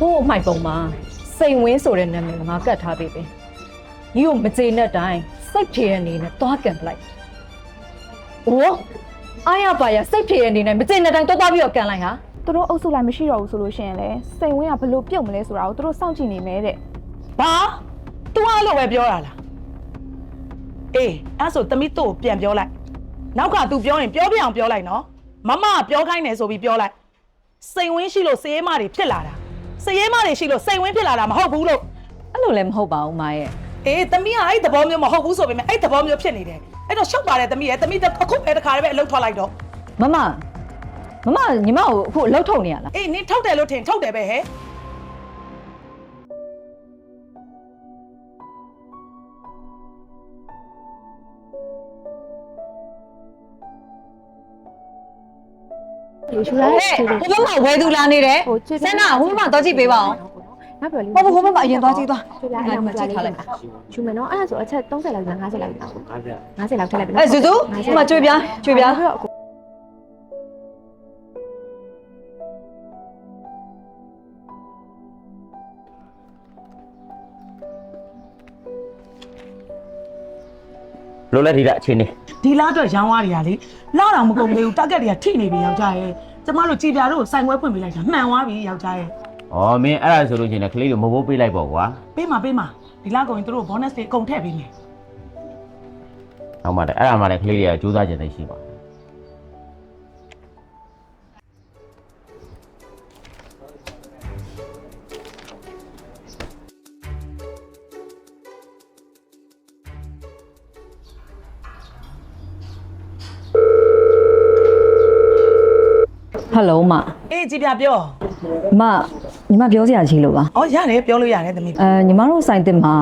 ဟိုးအမိုက်ပုံမှာစိန်ဝင်းဆိုတဲ့နာမည်ကိုငါကတ်ထားပေးပဲညီကိုမကြေနဲ့တိုင်းစိတ်ဖြေရအနေနဲ့သွားကန်ပလိုက်။အိုးအားရပါရစိတ်ဖြေရအနေနဲ့မကြေနဲ့တိုင်းသွားသွားပြီးတော့ကန်လိုက်ဟာသူတို့အုပ်စုလိုက်မရှိတော့ဘူးဆိုလို့ရှိရင်လေစိန်ဝင်းကဘလို့ပြုတ်မလဲဆိုတာကိုသူတို့စောင့်ကြည့်နေမယ်တဲ့ဘာ तू အဲ့လိုပဲပြောတာလားအေးအဲ့ဆိုသမီးတို့ကိုပြန်ပြောလိုက်နောက်က तू ပြောရင်ပြောပြအောင်ပြောလိုက်နော်မမကပြောခိုင်းတယ်ဆိုပြီးပြောလိုက်စိန်ဝင်းရှိလို့စည်ရဲမတွေဖြစ်လာတာ စည်ရဲမတွေရှိလို့စိန်ဝင်းဖြစ်လာတာမဟုတ်ဘူးလို့အဲ့လိုလည်းမဟုတ်ပါဘူးမရဲ့အေးသမီးကအဲ့ဒီသဘောမျိုးမဟုတ်ဘူးဆိုပေမဲ့အဲ့ဒီသဘောမျိုးဖြစ်နေတယ်အဲ့တော့ရှောက်ပါတယ်သမီးရဲ့သမီးအခုပဲတစ်ခါတည်းပဲအလုပ်ထွက်လိုက်တော့မမမမညီမကိုအခုအလောက်ထုတ်နေရလားအေးနင်ထုတ်တယ်လို့ထင်ထုတ်တယ်ပဲဟဲ့ လေရှူလိုက်ဟဲ့ဟိုဘက်မှာဝဲသူလာနေတယ်ဟိုချစ်စနာဟိုဘက်မှာသွားကြည့်ပေးပါအောင်ငါပြောလေဟိုဘက်ဟိုဘက်မှာအရင်သွားကြည့်သွားရှူလိုက်အဲ့ဒါမှကြည့်ထားလိုက်ရှူမယ်နော်အဲ့ဒါဆိုအချက်30လောက်လား50လောက်လား50လောက်ထည့်လိုက်ပြီအဲဇူဇူဟိုမှာကြွေပြားကြွေပြားတော့လို့လဲဒီละအခြေအနေဒီလားအတွက်ရောင်းသွားတွေကလေလောက်တော့မကုန်သေးဘူးတာဂက်တွေကထိနေပြီယောက်ျားရဲ့ ကျမတို့ကြည်ပြာတို့ကိုစိုင်ခွဲဖွင့်ပေးလိုက်တာမှန်သွားပြီယောက်ျားရဲ့။ဩမင်းအဲ့ဒါဆိုလို့ရှိရင်လည်းကလေးကိုမဘိုးပေးလိုက်ပေါ့ကွာပေးမှာပေးမှာဒီလားကုန်ရင်တို့ bonus တွေအကုန်ထည့်ပေးမယ်။နောက်မှလည်းအဲ့ဒါမှလည်းကလေးတွေကစူးစမ်းကြတဲ့ရှိပါ ဟယ်လိုမအေးကြည်ပြပြောမညီမပြောစရာရှိလို့ပါဩရတယ်ပြောလို့ရတယ်သမီးအဲညီမတို့ဆိုင်တင်မှာ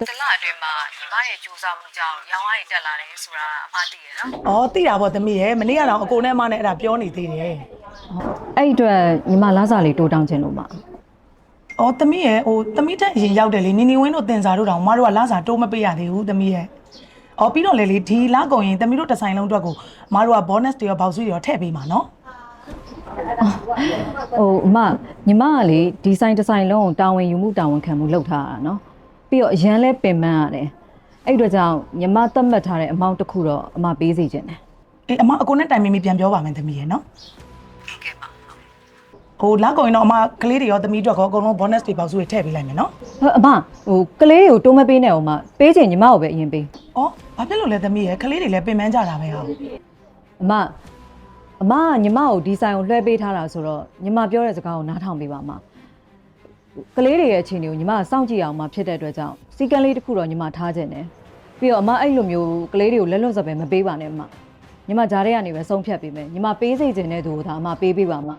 တလအတွင်းမှာညီမရဲ့ကြိုးစားမှုကြောင့်ရောင်းရည်တက်လာတယ်ဆိုတာအမသိရနော်ဩသိတာပေါ့သမီးရဲ့မနေ့ကတော့အကိုနဲ့အမနဲ့အဲ့ဒါပြောနေသေးတယ်အဲ့ဒီအတွက်ညီမလားစာလေးတိုးတောင်းခြင်းလို့မဩသမီးရဲ့ဟိုသမီးတက်အရင်ရောက်တယ်လေနီနီဝင်းတို့တင်စားတို့တောင်မတို့ကလာစာတိုးမပေးရသေးဘူးသမီးရဲ့ဩပြီးတော့လေလေဒီလားကုန်ရင်သမီးတို့တစ်ဆိုင်လုံးအတွက်ကိုမတို့က bonus တွေရောဘောက်စုတွေရောထည့်ပေးမှာနော် ဟိုအမညီမကလေဒီဆိုင်တစ်ဆိုင်လုံးကိုတာဝန်ယူမှုတာဝန်ခံမှုလုပ်ထားရတာနော်ပြီးတော့အရန်လဲပင်ပန်းရတယ်အဲ့ဒီအတွက်ကြောင့်ညီမသတ်မှတ်ထားတဲ့အမောင့်တစ်ခုတော့အမပေးစီခြင်းတယ်အေးအမအကိုနဲ့တိုင်မီမီပြန်ပြောပါမယ်သမီးရဲ့နော်ဟိုလာကုန်ရင်တော့အမကလေးတွေရောသမီးတို့ကောအကုန်လုံး bonus တွေပေါက်စုတွေထည့်ပေးလိုက်မယ်နော်ဟဲ့အမဟိုကလေးတွေကိုတိုးမပေးနဲ့အောင်မပေးချင်ညီမကိုပဲအရင်ပေး။အော်ဘာဖြစ်လို့လဲသမီးရဲ့ကလေးတွေလည်းပင်ပန်းကြတာပဲဟာအမ အမကညီမကိုဒီဆိုင်ကိုလွှဲပေးထားတာဆိုတော့ညီမပြောတဲ့စကားကိုနားထောင်ပေးပါအမကလေးတွေရဲ့အခြေအနေကိုညီမကစောင့်ကြည့်အောင်မှဖြစ်တဲ့အတွက်ကြောင့်စီကံလေးတစ်ခုတော့ညီမထားခြင်းတယ်ပြီးတော့အမအဲ့လိုမျိုးကလေးတွေကိုလက်လွတ်စပယ်မပေးပါနဲ့အမညီမကြားထဲကနေပဲဆုံးဖြတ်ပေးမယ်ညီမပေးစိတ်ခြင်းတဲ့သူကိုဒါအမပေးပေးပါအမ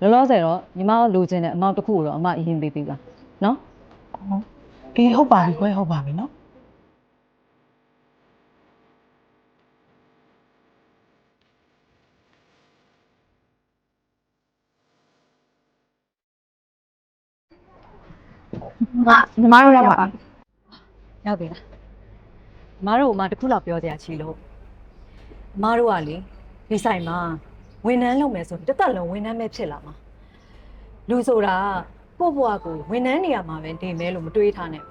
လောလောဆယ်တော့ညီမလိုချင်တဲ့အမောင့်တစ်ခုကိုတော့အမအရင်ပေးပေးပါနော်။အေးဟုတ်ပါပြီကွယ်ဟုတ်ပါပြီနော် ညီမတို့ရပါရောက်ပြီလားအမတို့အမတစ်ခုလောက်ပြောစရာချီလို့အမတို့ကလေဒီဆိုင်မှာဝန်ထမ်းလုပ်မယ်ဆိုရင်တစ်သက်လုံးဝန်ထမ်းပဲဖြစ်လာမှာလူဆိုတာကိုယ့်ဘဝကိုဝန်ထမ်းနေရာမှာပဲနေမယ်လို့မတွေးထားနဲ့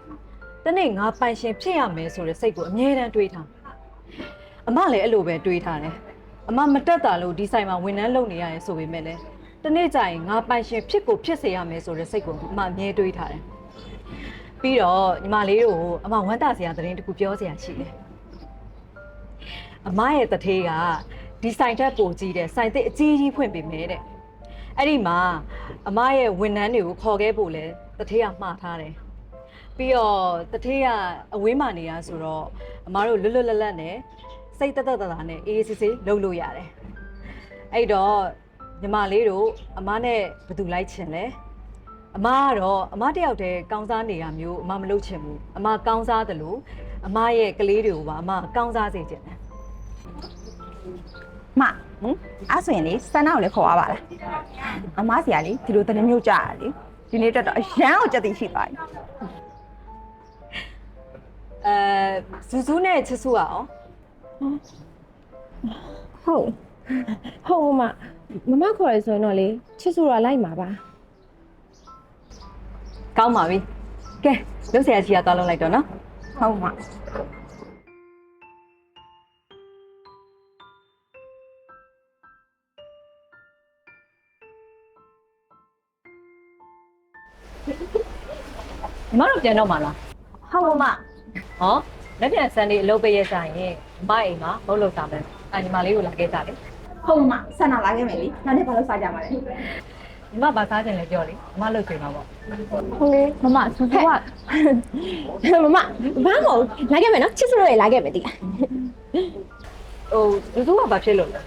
တနေ့ငါပိုင်ရှင်ဖြစ်ရမယ်ဆိုတဲ့စိတ်ကိုအမြဲတမ်းတွေးထားအမလည်းအဲ့လိုပဲတွေးထားတယ်အမမတက်တာလို့ဒီဆိုင်မှာဝန်ထမ်းလုပ်နေရရဲဆိုပေမဲ့လည်းတနေ့ကျရင်ငါပိုင်ရှင်ဖြစ်ကိုဖြစ်စေရမယ်ဆိုတဲ့စိတ်ကိုအမအမြဲတွေးထားတယ် ပြီးတော့ညီမလေးတို့အမဝမ်းသာစရာသတင်းတစ်ခုပြောစရာရှိတယ်။အမရဲ့တထေးကဒီဆိုင်ထက်ပိုကြီးတဲ့ဆိုင်သစ်အကြီးကြီးဖွင့်ပေးမယ်တဲ့။အဲ့ဒီမှာအမရဲ့ဝန်ထမ်းတွေကိုခေါ်ခဲ့ဖို့လဲတထေးကမှားထားတယ်။ပြီးတော့တထေးကအဝေးမှနေရဆိုတော့အမတို့လွတ်လွတ်လပ်လပ်နဲ့စိတ်သက်သက်သာသာနဲ့အေးအေးဆေးဆေးလုပ်လို့ရတယ်။အဲ့တော့ညီမလေးတို့အမနဲ့ဘယ်သူလိုက်ချင်လဲ။ အမကတော့အမတယောက်တည်းကောင်းစားနေရမျိုးအမမလုပ်ချင်ဘူးအမကောင်းစားတယ်လို့အမရဲ့ကလေးတွေကိုပါအမကောင်းစားစေချင်တယ်မဟင်အဲ့ဆိုရင်လေစန္ဒကိုလည်းခေါ်ရပါလားအမစီကလေဒီလိုတနေ့မျိုးကြာတာလေဒီနေ့တက်တော့အရန်ကိုကြက်သိရှိပါပြီအဲဇူဇူးနဲ့ချစ်ဆူကရောဟုတ်ဟုတ်မမမခေါ်ရဆိုရင်တော့လေချစ်စုရလိုက်မှာပါ ကောင်းပါပြီကဲရုပ်ဆရာကြီးကသွားလုံးလိုက်တော့နော်ဟုတ်မှာညီမတို့ပြန်တော့မှာလားဟုတ်မမဟောလက်ပြန်ဆန်လေးအလုပ်ပေးရဆိုင်ရင်အမအိမ်မှာမဟုတ်လို့စားမယ်အညီမလေးကိုလာခဲ့ကြတယ်ဟုတ်မဆန္ဒလာခဲ့မယ်လေနောက်နေ့ဘာလို့စားကြမှာလဲ ညီမဘာစားခြင်းလဲပြောလေအမလုပ်ချင်မှာပေါ့ဟုတ်လေမမဆူဆူကမမဘာမဟုတ်လာခဲ့မယ်နော်ချစ်စလို့ရလာခဲ့မယ်တိလားဟိုဇူဇူကဘာဖြစ်လို့လဲ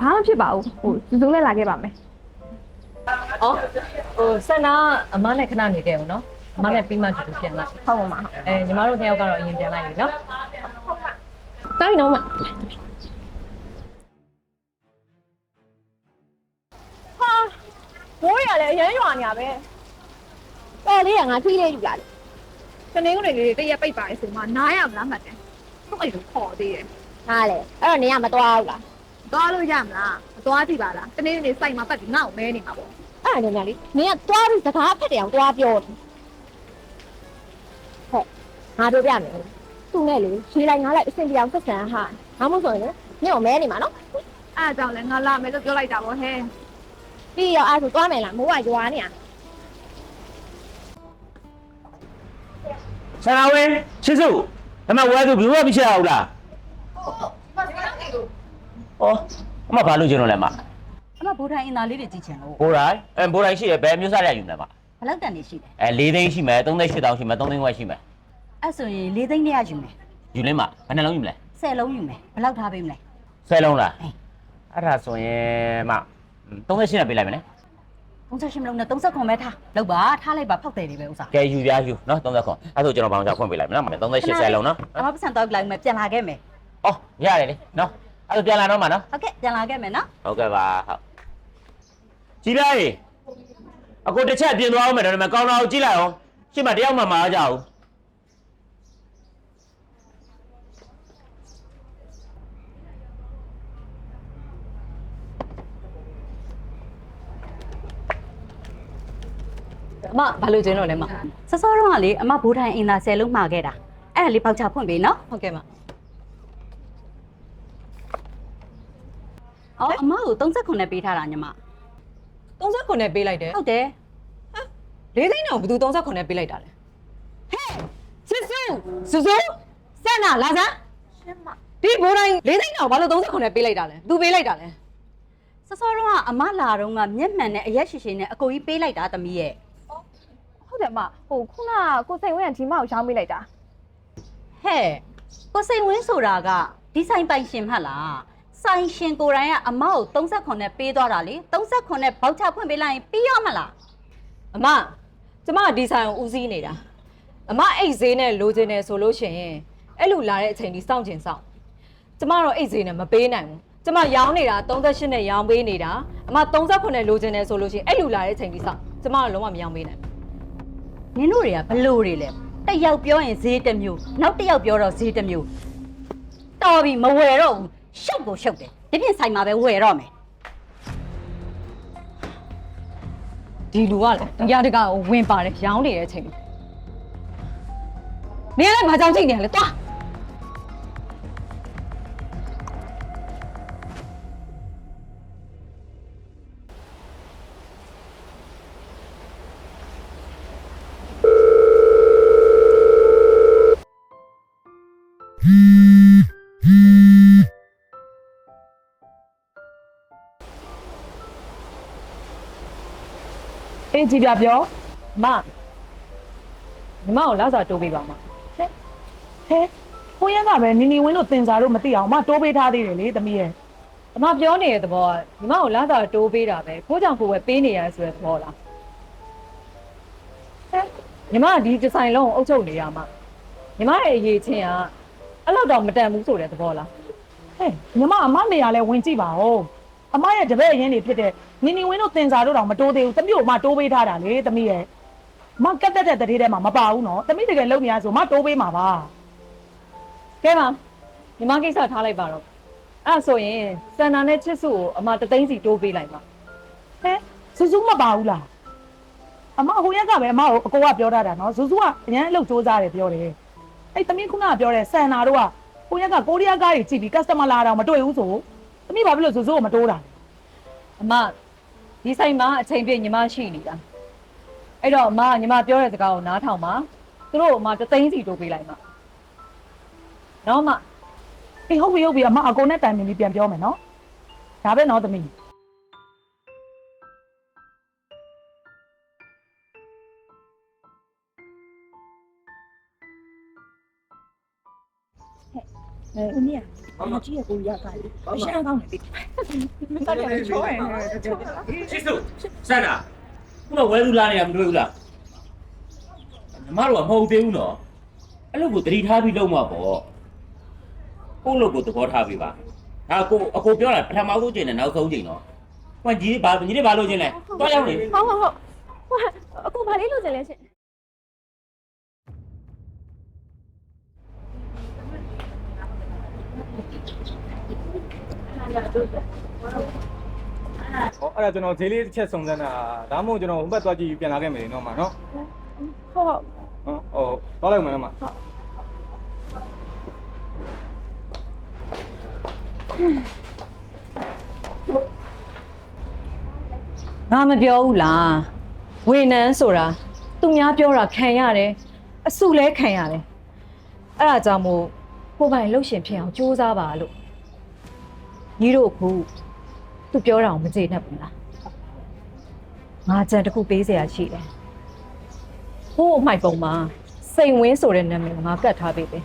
ဘာမှဖြစ်ပါဘူးဟိုဆူဆူလည်းလာခဲ့ပါမယ်ဩဟိုဆန္ဒအမနဲ့ခဏနေခဲ့အောင်နော်အမနဲ့ပြီးမှတူတူပြန်လိုက်ဟုတ်မမအဲညီမတို့နှစ်ယောက်ကတော့အရင်ပြန်လိုက်ပြီနော်တိုင်းတော့မ မိုးရလည်းအရမ်းရွာနေရပဲတော်လေးကငါထွေးလေးယူလာတယ်တနင်္ဂနွေလေးတရက်ပိတ်ပါလေဆိုမှနားရမလားမှတ်တယ်ဟုတ်အဲ့လိုခေါ်သေးတယ်ဟာလေအဲ့တော့နေရမတော်ဘူးလားသွားလို့ရမလားမသွားကြည့်ပါလားတနင်္ဂနွေစိုက်မှာပတ်ပြီးငါ့ကိုမဲနေမှာပေါ့အဲ့ဒါညညလေးနေကတွားပြီးစကားဖက်တယ်အောင်တွားပြောတယ်ဟဲ့ငါတို့ပြမယ်သူ့နဲ့လေရှင်းလိုက်ငါလိုက်အဆင်ပြေအောင်ဆက်ဆံဟာငါမို့ဆိုရင်လေညောင်မဲနေမှာနော်အဲ့ဒါကြောင့်လည်းငါလာမယ်လို့ပြောလိုက်တာပေါ့ဟဲ့ ပြီးရောအဲ့ဒါဆိုတွားမယ်လားမိုးကရွာနေရဆန္ဒဝင်ချစ်စုအမဝဲသူဘယ်လိုမှမချစ်ရဘူးလားဩအမဘာလို့ကျင်လို့လဲမအမဘိုးထိုင်အင်သားလေးတွေကြည့်ချင်လို့ဘိုးတိုင်းအဲဘိုးတိုင်းရှိရဘယ်မျိုးစားရယူမလဲမဘယ်လောက်တန်နေရှိလဲအဲ၄သိန်းရှိမယ်၃သိန်း၈တောင်ရှိမယ်၃သိန်းခွဲရှိမယ်အဲ့ဆိုရင်၄သိန်းတည်းရယူမယ်ယူလင်းမဘယ်နှလုံးယူမလဲ၁၀လုံးယူမယ်ဘယ်လောက်ထားပေးမလဲဆယ်လုံးလားအေးအဲ့ဒါဆိုရင်မ 38နဲ့ပေးလိုက်မယ်နော်38မလုံးနဲ့39ပဲထားလောက်ပါထားလိုက်ပါဖောက်တယ်တွေပဲဥစားကဲယူပြယူနော်39ခွန်အဲ့ဆိုကျွန်တော်ဘာမှကြောက်ဖွင့်ပေးလိုက်မယ်နော်38ဆယ်လုံးနော်အမပတ်စံတော့လိုက်မယ်ပြန်လာခဲ့မယ်ဩရတယ်လေနော်အဲ့ဆိုပြန်လာတော့မှာနော်ဟုတ်ကဲ့ပြန်လာခဲ့မယ်နော်ဟုတ်ကဲ့ပါဟုတ်ကြည်လိုက်အခုတစ်ချက်ပြင်သွားအောင်မယ်တော့ဒီမှာကောင်းတာကိုကြည့်လိုက်အောင်ရှင်းမတယောက်မှမအားကြဘူး အမဘာလို့ကျင်းတော့လဲမစစောတော့ကလေအမဘိုးထိုင်အင်သား10လုံးမှာခဲ့တာအဲ့ဒါလေးပေါက်ချဖွင့်ပေးနော်ဟုတ်ကဲ့မအော်အမကို39နဲ့ပေးထားတာညီမ39နဲ့ပေးလိုက်တယ်ဟုတ်တယ်၄သိန်းတော့ဘယ်သူ39နဲ့ပေးလိုက်တာလဲစစ်စစ်စူစူစန္နာလာစမ်းရှင်းမဒီဘိုးတိုင်း၄သိန်းတော့ဘာလို့39နဲ့ပေးလိုက်တာလဲသူပေးလိုက်တာလဲစစောတော့ကအမလာတော့ကမျက်မှန်နဲ့အရက်ရှိရှိနဲ့အကိုကြီးပေးလိုက်တာသမီးရဲ့ဟု တ်တယ်မဟိုခုနကကိုစိန်ဝင်းကဒီမကိုရောင်းပေးလိုက်တာဟဲ့ကိုစိန်ဝင်းဆိုတာကဒီဆိုင်ပိုင်ရှင်မဟုတ်လားဆိုင်ရှင်ကိုယ်တိုင်ကအမကို39နဲ့ပေးသွားတာလေ39နဲ့ဘောက်ချဖွင့်ပေးလိုက်ရင်ပြီးရမလားအမကျမကဒီဆိုင်ကိုဦးစီးနေတာအမအိတ်ဈေးနဲ့လိုချင်တယ်ဆိုလို့ရှိရင်အဲ့လိုလာတဲ့အချိန်ဒီစောင့်ချင်စောင့်ကျမတော့အိတ်ဈေးနဲ့မပေးနိုင်ဘူးကျမရောင်းနေတာ38နဲ့ရောင်းပေးနေတာအမ39နဲ့လိုချင်တယ်ဆိုလို့ရှိရင်အဲ့လိုလာတဲ့အချိန်ဒီစောင့်ကျမတော့လုံးဝမရောင်းပေးနိုင်ဘူး နင်တို့တွေကဘလို့တွေလဲတစ်ယောက်ပြောရင်ဈေးတစ်မျိုးနောက်တစ်ယောက်ပြောတော့ဈေးတစ်မျိုးတော်ပြီမဝယ်တော့ဘူးရှုပ်ကိုရှုပ်တယ်ဒီပြင်ဆိုင်မှာပဲဝယ်တော့မယ်ဒီလူကလည်းဒီရတကကိုဝင်ပါတယ်ရောင်းနေတဲ့အချိန်နေရလဲဘာကြောင့်ကြည့်နေရလဲ တွားအေးကြည်ပြပြောမညီမကိုလာစားတိုးပေးပါမဟဲကိုရက်ကပဲနီနီဝင်းတို့တင်စားတို့မသိအောင်အမတိုးပေးထားသေးတယ်လေသမီးရဲ့အမပြောနေတဲ့သဘောကညီမကိုလာစားတိုးပေးတာပဲကိုကြောင့်ကိုပဲပေးနေရဆိုတဲ့သဘောလားဟဲ့ညီမကဒီဒီဇိုင်လုံးကိုအုပ်ချုပ်နေရမှာညီမရဲ့အရေးချင်းကအဲ့လောက်တော့မတန်ဘူးဆိုတဲ့သဘောလားဟဲ့ညီမအမနေရလဲဝင်ကြည့်ပါဦး အမရဲ့တပည့်ရင်းတွေဖြစ်တဲ့နီနီဝင်းတို့တင်စားတို့တောင်မတိုးသေးဘူးသမီးကိုအမတိုးပေးထားတာလေသမီးရဲ့အမကတ်တက်တဲ့တတိထဲမှာမပါဘူးနော်သမီးတကယ်လုံနေရဆိုအမတိုးပေးမှာပါကဲပါညီမကိစ္စထားလိုက်ပါတော့အဲ့ဒါဆိုရင်စန္ဒာနဲ့ချစ်စုကိုအမတသိန်းစီတိုးပေးလိုက်ပါဟဲ့စူးစူးမပါဘူးလားအအမဟိုရက်ကပဲအမကိုအကိုကပြောထားတာနော်ဇူဇူကအရန်အလုပ်စူးစားတယ်ပြောတယ်အဲ့သမီးခုနကပြောတဲ့ဆန်နာတို့ကဟိုရက်ကကိုရီးယားကားတွေကြည့်ပြီး customer လာတော့မတွေ့ဘူးဆို သမီးဘာဖြစ်လို့ဇူဇူကိုမတိုးတာလဲအမဒီဆိုင်မှာအချိန်ပြည့်ညီမရှိနေတာအဲ့တော့အမညီမပြောတဲ့စကားကိုနားထောင်ပါသူတို့အမတသိန်းစီတိုးပေးလိုက်မှာနော်အမအေးဟုတ်ပြီဟုတ်ပြီအမအကိုနဲ့တိုင်ပင်ပြီးပြန်ပြောမယ်နော်ဒါပဲနော်သမီး အဲဦးမီးအမကြီးရကိုရပါလေအရှမ်းကောင်းတယ်ပြီမတော်တယ်ချောရယ်ချစ်စုစန္ဒာခုတော့ဝဲသူလာနေတာမတွေ့ဘူးလားညီမတို့ကမဟုတ်သေးဘူးနော်အဲ့လိုကိုတတိထားပြီးလုံးမှာပေါ့ကိုယ့်လိုကိုသဘောထားပြီးပါဒါကိုအကိုပြောတာပထမဆုံးချိန်နဲ့နောက်ဆုံးချိန်နော်ဟိုကြီးဘာညီလေးဘာလို့ချင်းလဲတွားရောက်နေဟုတ်ဟုတ်ဟုတ်ဟိုအခုဘာလေးလို့ကျင်လဲရှင် ဟောအဲ့ဒါကျွန်တော်ဈေးလေးတစ်ချက်စုံစမ်းတာဒါမှမဟုတ်ကျွန်တော်ဟိုဘက်သွားကြည့်ပြန်လာခဲ့မယ်နော်မနော်ဟုတ်ဟုတ်ဟောဟိုသွားလိုက်မယ်နော်မငါမပြောဘူးလားဝေနန်းဆိုတာသူများပြောတာခံရတယ်အစုလဲခံရတယ်အဲ့ဒါကြောင့်မို့ကိုယ်ပိုင်လှုပ်ရှင်ဖြစ်အောင်ကြိုးစားပါလို့ ညီတို့အခုသူပြောတာကိုမကျေနပ်ဘူးလားငါကြံတစ်ခုပေးเสียရှိတယ်ဟိုးအမိုက်ပုံမှာစိန်ဝင်းဆိုတဲ့နာမည်ကိုငါကတ်ထားပေးတယ်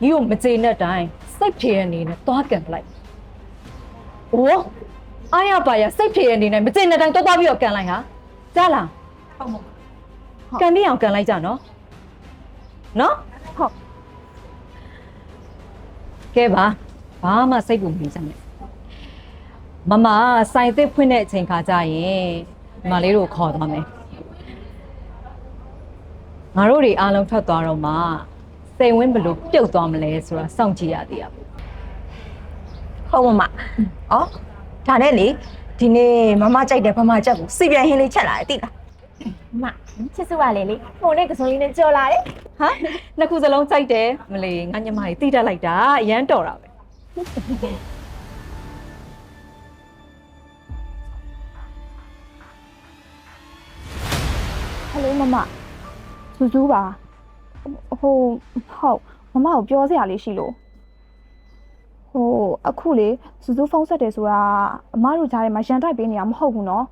ညီတို့မကျေနပ်တိုင်းစိတ်ဖြေတဲ့အနေနဲ့သွားကန်ပလိုက်။အိုးအားရပါရစိတ်ဖြေတဲ့အနေနဲ့မကျေနပ်တိုင်းသွားသွားပြီးတော့ကန်လိုက်ဟာ။ကြားလား ဟုတ်မို့ ။ကန်ပြီးအောင်ကန်လိုက်ကြနော်။နော်။ဟုတ်။ကဲပါ ဘာမှစိတ်ပူမနေကြနဲ့။မမစိုင်သစ်ဖွင့်တဲ့အချိန်ခါကျရင်ဒီမလေးတို့ခေါ်သွားမယ်။ငါတို့တွေအားလုံးထွက်သွားတော့မှစိန်ဝင်းဘယ်လို့ပြုတ်သွားမလဲဆိုတာစောင့်ကြည့်ရသေးရပါဟုတ်မမဩဒါနဲ့လေဒီနေ့မမကြိုက်တယ်ဗမာချက်ကိုစီပြန်ဟင်းလေးချက်လာတယ်တိလားမချစ်စုပါလေလေဟိုနဲ့ကစုံလေးနဲ့ကြော်လာတယ်ဟာနှစ်ခုစလုံးကြိုက်တယ်မလေးငါညမကြီးတိတက်လိုက်တာအရန်တော်တာပဲ ဟယ်လိုမမစူးစူးပါဟိုဟုတ်မမကိုပြောစရာလေးရှိလို့ဟိုအခုလေစူးစူးဖုန်းဆက်တယ်ဆိုတာအမတို့ကြားထဲမှာရန်တိုက်ပေးနေတာမဟုတ်ဘူးနော်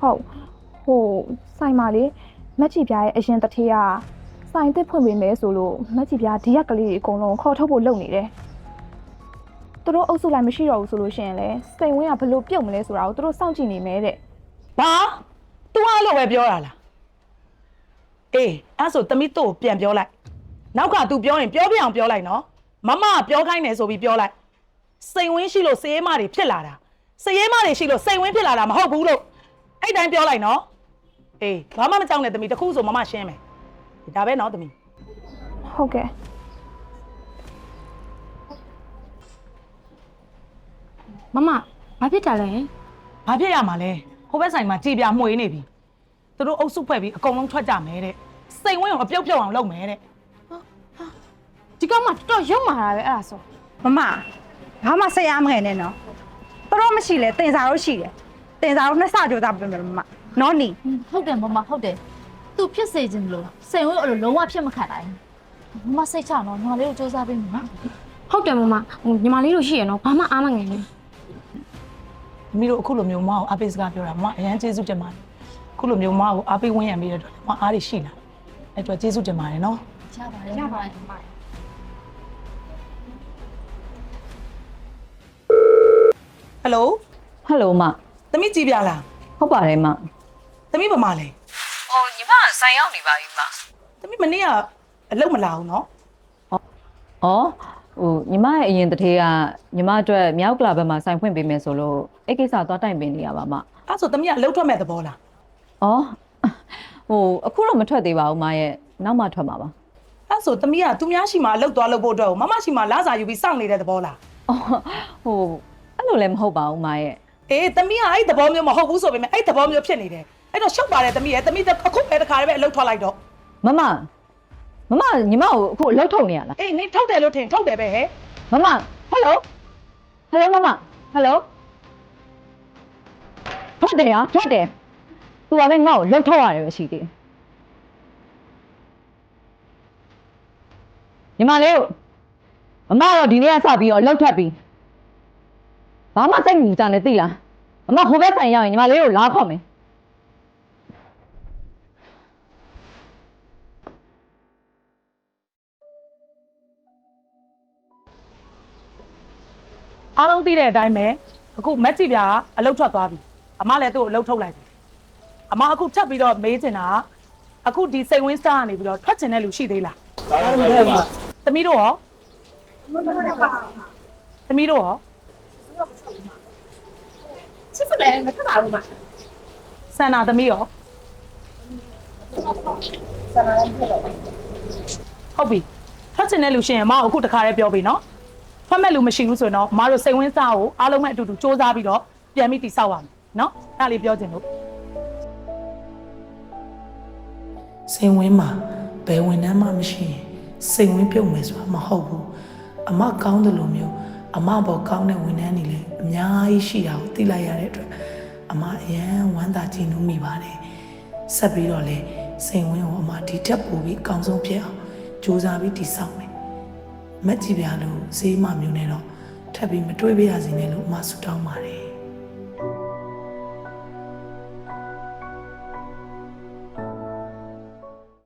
ဟုတ်ဟိုဆိုင်မှာလေမက်ချီပြားရဲ့အရင်တစ်ထေးက ဆိုင်သစ်ဖွင့်ပေးမယ်ဆိုလို့မက်ချီပြားဒီရက်ကလေးတွေအကုန်လုံးခေါ်ထုတ်ဖို့လုပ်နေတယ်သူတို့အုပ်စုလိုက်မရှိတော့ဘူးဆိုလို့ရှိရင်လေစိန်ဝင်းကဘယ်လိုပြုတ်မလဲဆိုတာကိုသူတို့စောင့်ကြည့်နေမယ်တဲ့ဘာ तू အဲ့လိုပဲပြောတာလားအေးအဲ့ဆိုသမီးတို့ကိုပြန်ပြောလိုက်နောက်က तू ပြောရင်ပြောပြအောင်ပြောလိုက်နော်မမကပြောခိုင်းတယ်ဆိုပြီးပြောလိုက်စိန်ဝင်းရှိလို့စည်ရဲမတွေဖြစ်လာတာစည်ရဲမတွေရှိလို့စိန်ဝင်းဖြစ်လာတာမဟုတ်ဘူးလို့အဲ့တိုင်းပြောလိုက်နော်အေးဘာမှမကြောက်နဲ့သမီးတစ်ခုဆိုမမရှင်းမယ် ဒါပဲနော်သမီးဟုတ်ကဲ့မမဘာဖြစ်တာလဲဘာဖြစ်ရမှာလဲဟိုဘက်ဆိုင်မှာကြည်ပြမှွေနေပြီသူတို့အုပ်စုဖွဲ့ပြီးအကုန်လုံးထွက်ကြမယ်တဲ့စိန်ဝင်းကိုအပြုတ်ပြုတ်အောင်လုပ်မယ်တဲ့ဒီကောင်မတော်တော်ရုံမာတာပဲအဲ့ဒါဆိုမမဘာမှစိတ်အားမငယ်နဲ့နော်တော်မရှိလဲတင်စားတော့ရှိတယ်တင်စားတော့နှစ်ဆကြိုးစားပြင်မယ်မမနော်နီဟုတ်တယ်မမဟုတ်တယ် သူဖြစ်စေခြင်းလို့စိန်ဝဲအဲ့လိုလုံးဝဖြစ်မခံနိုင်ဘူးမမစိတ်ချတော့ညီမလေးကိုစူးစမ်းပေးမယ်နော်ဟုတ်တယ်မမဟိုညီမလေးတို့ရှိရနော်ဘာမှအားမငယ်နဲ့မိမိတို့အခုလိုမျိုးမအောင်အားပေးစကားပြောတာမအရန်ကျေးဇူးတင်ပါတယ်အခုလိုမျိုးမကိုအားပေးဝန်းရံပေးတဲ့အတွက်မအားရရှိလာအဲ့အတွက်ကျေးဇူးတင်ပါတယ်နော်ရပါတယ်ရပါတယ်မမဟယ်လိုဟယ်လိုမသမီးကြည်ပြလားဟုတ်ပါတယ်မသမီးဗမာလဲ ဟိုညီမဆိုင်ရောက်နေပါပြီမသမီးမနေ့ကအလုပ်မလာဘူးနော်ဩဟိုညီမရဲ့အရင်တထေးကညီမအတွက်မြောက်ကလာဘက်မှာဆိုင်ဖွင့်ပေးမယ်ဆိုလို့အဲ့ကိစ္စသွားတိုင်ပင်နေရပါမအဲ့ဆိုသမီးကအလုပ်ထွက်မဲ့သဘောလားဩဟိုအခုတော့မထွက်သေးပါဘူးမရဲ့နောက်မှထွက်မှာပါအဲ့ဆိုသမီးကသူများရှိမှအလုပ်သွားလုပ်ဖို့အတွက်ကိုမမရှိမှလာစာယူပြီးစောင့်နေတဲ့သဘောလားဩဟိုအဲ့လိုလည်းမဟုတ်ပါဘူးမရဲ့အေးသမီးကအဲ့သဘောမျိုးမဟုတ်ဘူးဆိုပေမဲ့အဲ့သဘောမျိုးဖြစ်နေတယ် အဲ့တော့ရှုပ်ပါတယ်သမီးရဲ့သမီးအခုပဲတခါတည်းပဲအလုပ်ထွက်လိုက်တော့မမမမညီမကိုအခုအလောက်ထုတ်နေရလားအေးနေထုတ်တယ်လို့ထင်ထုတ်တယ်ပဲဟဲ့မမဟယ်လိုဟယ်လိုမမဟယ်လိုဟုတ်တယ်ရဟုတ်တယ်သူကလည်းငါ့ကိုလှုပ်ထုတ်ရတယ်ပဲရှိသေးတယ်ညီမလေးကိုမမတော့ဒီနေ့ကစပြီးတော့လှုပ်ထပ်ပြီးဘာမှစိတ်မူကြနဲ့သိလားမမဟိုဘက်ဆိုင်ရောက်ရင်ညီမလေးကိုလာခေါ်မယ် အားလုံးသိတဲ့အတိုင်းပဲအခုမက်ကြည့်ပြအလုပ်ထွက်သွားပြီအမလည်းသူ့ကိုအလုပ်ထုတ်လိုက်ပြီအမအခုထပ်ပြီးတော့မေးချင်တာကအခုဒီစိတ်ဝင်းစတာကနေပြီးတော့ထွက်ချင်တဲ့လူရှိသေးလားသမီးတို့ရောသမီးတို့ရောချစ်စလဲမထပါဘူးမဆန္နာသမီးရောဟုတ်ပြီထွက်ချင်တဲ့လူရှင်အမကိုအခုတခါတည်းပြောပြီနော် ထွက်မဲ့လူမရှိဘူးဆိုရင်တော့အမတို့စိတ်ဝင်းစားကိုအားလုံးမဲ့အတူတူစူးစမ်းပြီးတော့ပြန်ပြီးတိဆောက်ပါမယ်နော်အဲ့ဒါလေးပြောချင်လို့စိန်ဝင်းမှာဘယ်ဝင်နှမ်းမှမရှိရင်စိန်ဝင်းပြုတ်မယ်ဆိုတာမဟုတ်ဘူးအမကောင်းတယ်လို့မျိုးအမဘောကောင်းတဲ့ဝန်ထမ်းတွေလည်းအများကြီးရှိတာကိုသိလိုက်ရတဲ့အတွက်အမအရန်ဝမ်းသာကြည်နူးမိပါတယ်ဆက်ပြီးတော့လေစိန်ဝင်းကိုအမဒီတက်ပို့ပြီးအကောင်းဆုံးဖြစ်အောင်ကြိုးစားပြီးတည်ဆောက်မယ် မက်ကြည့်ပြလို့ဈေးမမျိုးနဲ့တော့ထပ်ပြီးမတွေးပြရစီနဲ့လို့အမဆုတောင်းပါတယ်